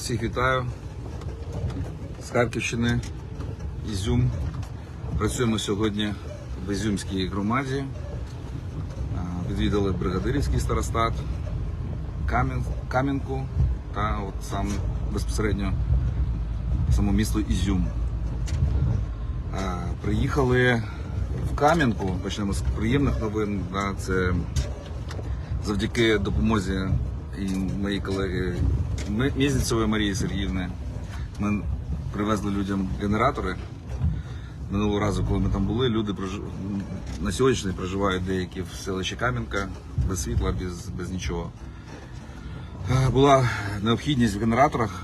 Всіх вітаю з Харківщини, Ізюм. Працюємо сьогодні в Ізюмській громаді. Відвідали бригадирівський старостат, Кам'янку та от сам безпосередньо само місто Ізюм. Приїхали в Кам'янку, почнемо з приємних новин. Це завдяки допомозі і моєї колеги Мізніцевої Марії Сергіївни. Ми привезли людям генератори. Минулого разу, коли ми там були, люди прожи- на сьогоднішній проживають деякі в селищі Кам'янка без світла, без, без нічого. Е, Була необхідність в генераторах.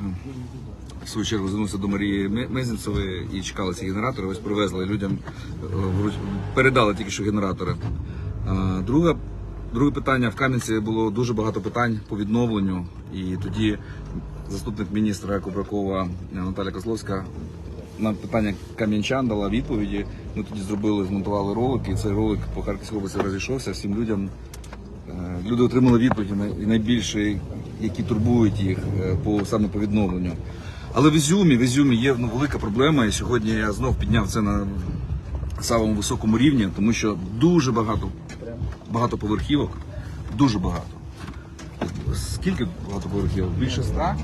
В свою чергу звернувся до Марії Ме- Мезенцевої і чекали ці генератори. Ось привезли людям, е, передали тільки що генератори. Е, Друге, питання в Кам'янці було дуже багато питань по відновленню. І тоді заступник міністра Кубракова Наталя Козловська на питання кам'янчан дала відповіді. Ми тоді зробили, змонтували ролик, і цей ролик по Харківській області розійшовся всім людям. Е, Люди отримали відповіді найбільше, які турбують їх е, по саме по відновленню. Але в Ізюмі, в Ізюмі є ну, велика проблема, і сьогодні я знов підняв це на самому високому рівні, тому що дуже багато багато поверхівок, дуже багато. Скільки багатоповерхівок? Більше ста.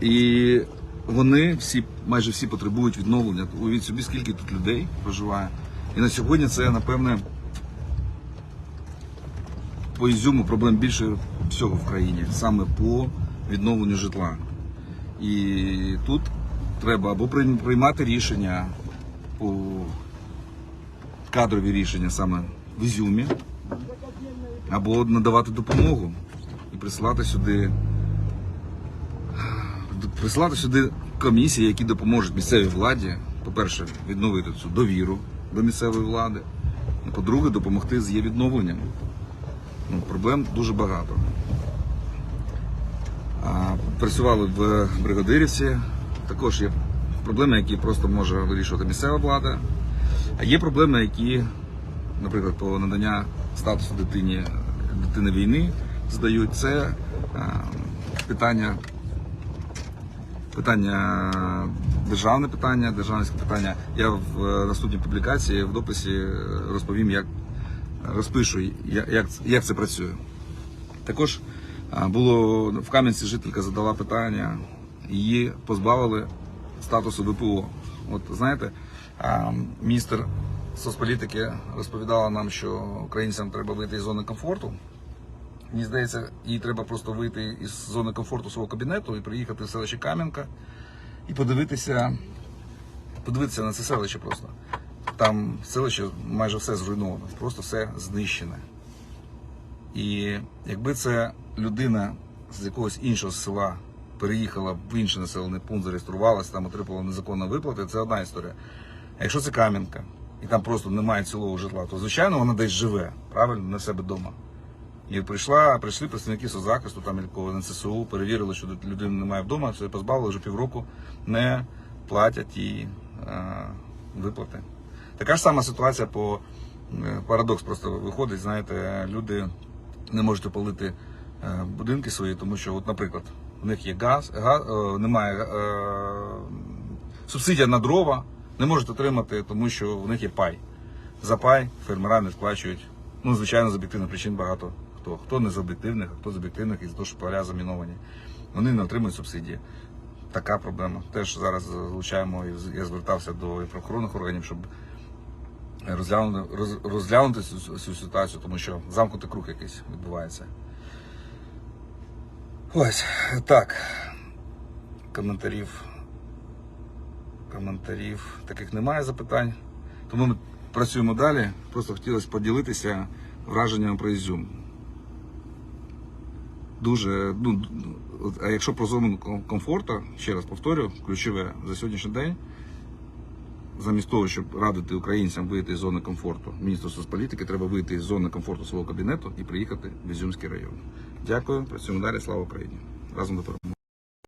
І вони всі, майже всі потребують відновлення. Уявіть собі, скільки тут людей проживає. І на сьогодні це, напевне, по Ізюму проблем більше всього в країні, саме по відновленню житла. І тут треба або приймати рішення по кадрові рішення саме в Ізюмі, або надавати допомогу і присилати сюди присилати сюди комісії, які допоможуть місцевій владі, по-перше, відновити цю довіру до місцевої влади, і по-друге, допомогти з її відновленням. Ну, проблем дуже багато. А, працювали в бригадирівці. Також є проблеми, які просто може вирішувати місцева влада. А є проблеми, які, наприклад, по надання статусу дитині дитини війни задають. Це питання питання державне питання, державницьке питання. Я в наступній публікації в дописі е, розповім, як розпишу, як, як це працює. Також було в Кам'янці жителька задала питання, її позбавили статусу ВПО. От знаєте, міністр соцполітики розповідала нам, що українцям треба вийти із зони комфорту. Мені здається, їй треба просто вийти із зони комфорту свого кабінету і приїхати в селище Кам'янка і подивитися, подивитися на це селище просто. Там селище майже все зруйновано, просто все знищене. І якби це людина з якогось іншого села переїхала в інший населений пункт, зареєструвалася, там отримала незаконно виплати, це одна історія. А якщо це Кам'янка, і там просто немає цілого житла, то звичайно вона десь живе, правильно, в себе вдома. І прийшла, прийшли представники соцзахисту, там якого НССУ, перевірили, що людини немає вдома, все позбавили вже півроку, не платять їй е, виплати. Така ж сама ситуація по е, парадокс просто виходить. Знаєте, люди не можуть опалити будинки свої, тому що, от, наприклад, в них є газ, газ е, немає е, субсидія на дрова, не можуть отримати, тому що в них є пай. За пай фермера не сплачують. Ну, звичайно, з об'єктивних причин багато хто. Хто не з об'єктивних, а хто з об'єктивних із-за того, що поля заміновані. Вони не отримують субсидії. Така проблема. Теж зараз залучаємо я звертався до правоохоронних органів, щоб розглянути, роз, розглянути цю, цю ситуацію, тому що замкнутий круг якийсь відбувається. Ось так. Коментарів. Коментарів таких немає запитань. Тому ми працюємо далі. Просто хотілося поділитися враженнями про Ізюм. Дуже, ну, а якщо про зону комфорту, ще раз повторю, ключове за сьогоднішній день, замість того, щоб радити українцям вийти з зони комфорту, міністру соцполітики, треба вийти з зони комфорту свого кабінету і приїхати в Ізюмський район. Дякую, працюємо далі, слава Україні. Разом до перемоги.